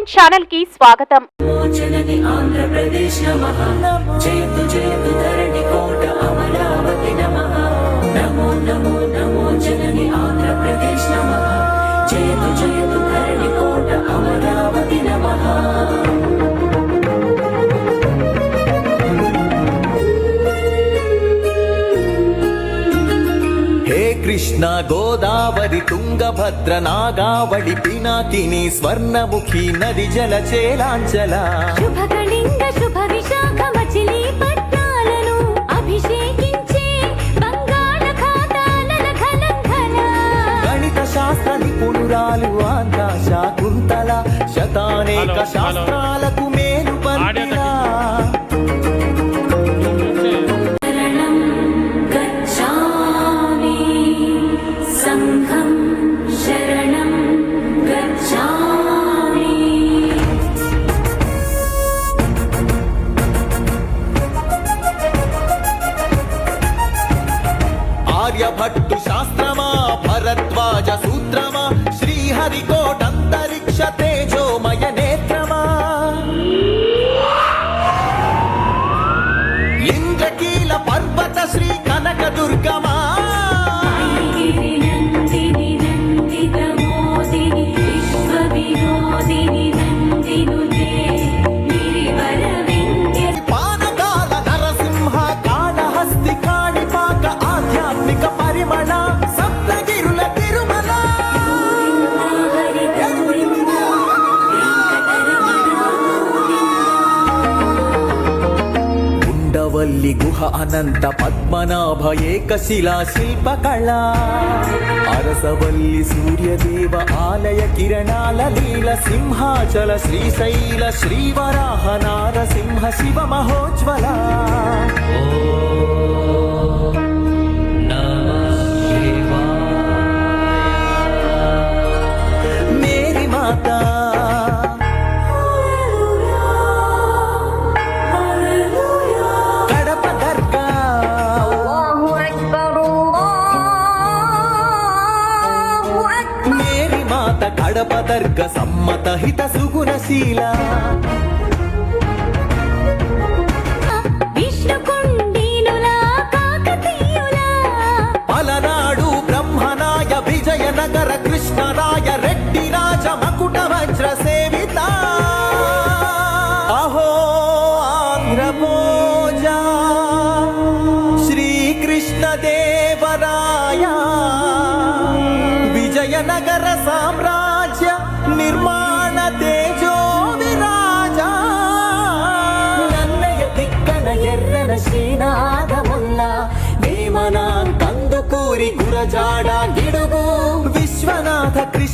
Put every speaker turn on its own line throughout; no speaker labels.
Entertainment ఛానల్కి స్వాగతం
ఆంధ్రప్రదేశ్ నమో. నమో నమో. జనని ఆంధ్రప్రదేశ్ నమః.
కృష్ణ గోదావరి తుంగభద్ర నాగావళి పినాకిని స్వర్ణముఖి నది జల చేలాంచల.
శుభకళింగ శుభ విశాఖ మచిలీపట్నాలను అభిషేకించే బంగాళ ఖాతాల ఖలంఖల
గణిత శాస్త్ర నిపుణురాలు ఆంధ్ర శాకుంతల శతానేక శాస్త్రాలకు మేలు పట్టు శాస్త్రమా భరద్వాజ సూత్రమా శ్రీహరికోటంతరిక్ష
తేజోమయనే
ఉండవల్లి గుహ అనంత పద్మనాభ ఏకశిలా శిల్పకళ. అరసవల్లి సూర్యదేవ ఆలయ కిరణాల లీల సింహాచల శ్రీశైల శ్రీవరాహ నారసింహ శివ మహోజ్వల. ఓ ఆడపదర్గ సమ్మత హిత సుగుణశీల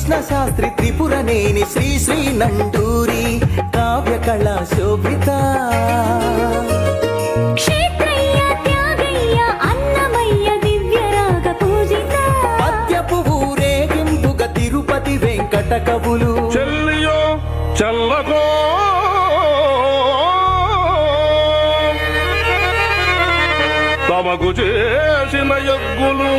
కృష్ణ శాస్త్రి త్రిపురనేని శ్రీ శ్రీ నండూరి కావ్య కళా శోభిత. తిరుపతి వెంకట కవులు.
చెల్లియో చల్లకో. తమకు చేసిన యజ్ఞులు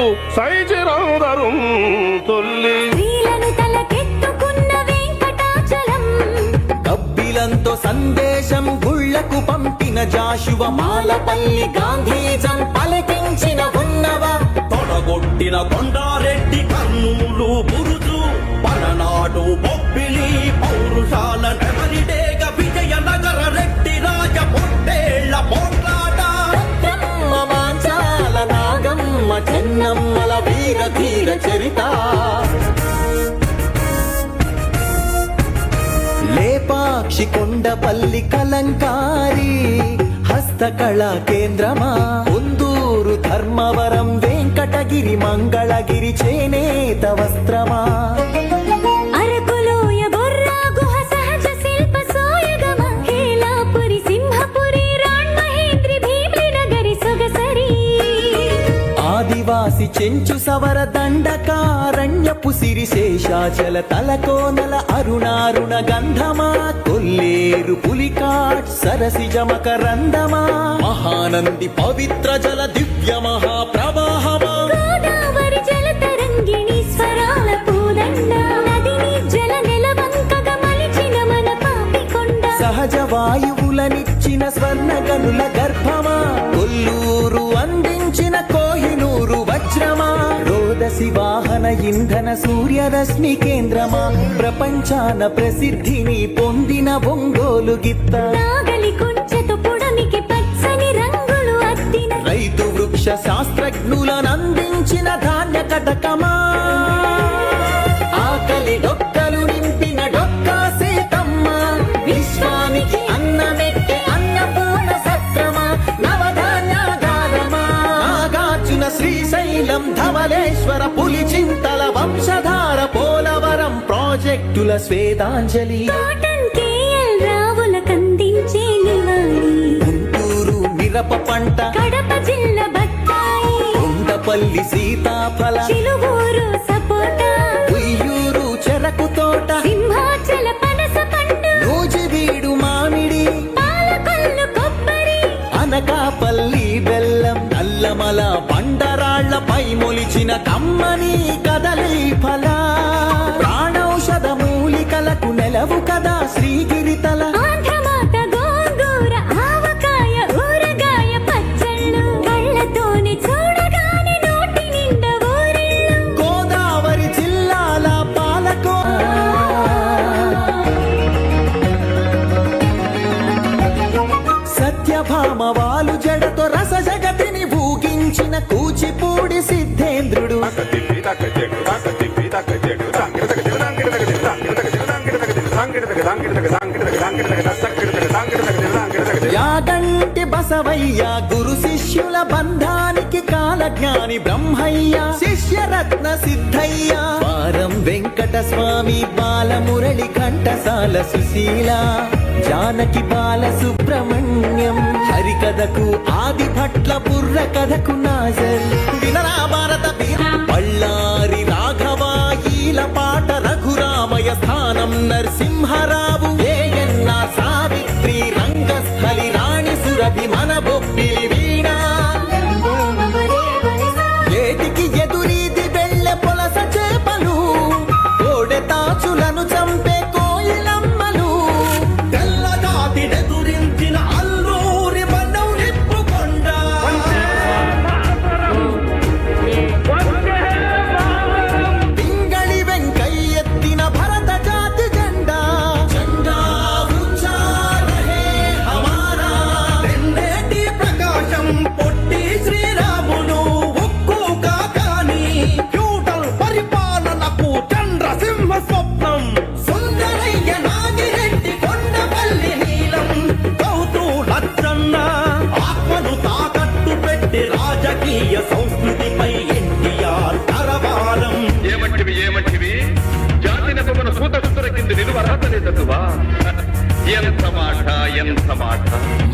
గుళ్ళకు పంపిన జాషువ మాలపల్లి గాంధీజం పలికించిన ఉన్నవ.
తొడగొట్టిన కొండారెడ్డి కర్నూలు బురుజు పలనాడు బొబ్బిలి పౌరుషాల నెమలిడేగ విజయనగర రెడ్డి రాజ పొట్టేళ్ళ పోట్లాట.
భద్రమ్మ మాంచాల నాగమ్మ చెన్నమ్మల వీర ధీర చరిత్ర. లేపాక్షి కొండపల్లి కలంకారి హస్తకళా కేంద్రమా? ఉందూరు ధర్మవరం వెంకటగిరి మంగళగిరి చేనేత నివాసి చెంచు సవర దండకారణ్యపు సిరి సిరిశేషాచల తలకోనల అరుణారుణ గంధమా కొల్లేరు పులికాట్ జమక రందమా. మహానంది పవిత్ర జల దివ్య మహాప్రవాహమా. సహజ వాయువులనిచ్చిన స్వర్ణ గనుల రోదసి వాహన ఇంధన సూర్యరశ్మి కేంద్రమా? ప్రపంచాన ప్రసిద్ధిని పొందిన ఒంగోలు గిత్త. రైతు వృక్ష శాస్త్రజ్ఞులను అందించిన ధాన్య కటకమా? ప్రాజెక్టుల స్వేదాంజలి
రావుల కందించే
గుంటూరు మిరప పంట.
కడప జిల్లా బత్తాయి.
కొండపల్లి సీతాఫల.
చిలుగూరు సపోటా.
ఉయ్యూరు చెరకు తోట.
సింహాచల పనస
నూజివీడు మామిడి.
పాలకొల్లు కొబ్బరి.
అనకాపల్లి బెల్లం. నల్లమల మొలిచిన కమ్మని కదలి ఫల. నెలవు కదా శ్రీగిరితల
ఆంధ్రమాత గోంగూర ఆవకాయ ఊరగాయ పచ్చళ్ళు. కళ్ళతోనే చూడగానే నోటి నిండా ఊరిళ్ళు.
గోదావరి జిల్లాల పాలకో సత్యభామ వాలు జడతో రస జగతిని కంటి బసవయ్య గురు శిష్యుల బంధానికి కాలజ్ఞాని బ్రహ్మయ్య శిష్యరత్న సిద్ధయ్య. వారం వెంకట స్వామి బాలమురళి కంఠసాల సుశీల జానకి బాల సుబ్రహ్మణ్యం. హరికథకు ఆది భట్ల పుర్ర కథకు నాజర్ వినరా భారత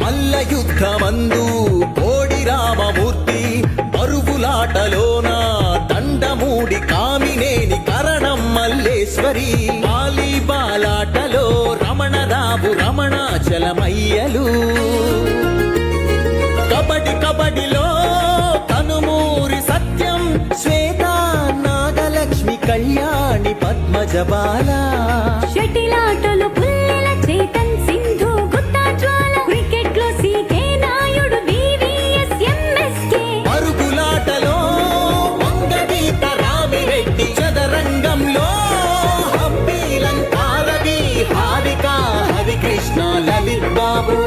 మల్ల యుద్ధమందు కోడి రామమూర్తి పరుగులాటలోన దండమూడి కామినేని కరణం మల్లేశ్వరి. బాలి బాలాటలో రమణరావు రమణాచలమయ్యలు. కబడి కబడిలో కనుమూరి సత్యం శ్వేత నాగలక్ష్మి కళ్యాణి పద్మజబాల
షటిలాటలు పుల్లెల చేతన్
లలిత్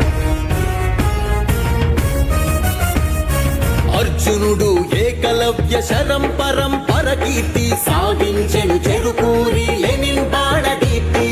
అర్జునుడు ఏకలవ్య శరం పరం పరకీర్తి సాగించెను చెరుకూరి లెనిన్
బాణ దీప్తి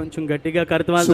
కొంచెం గట్టిగా కరుతువాలి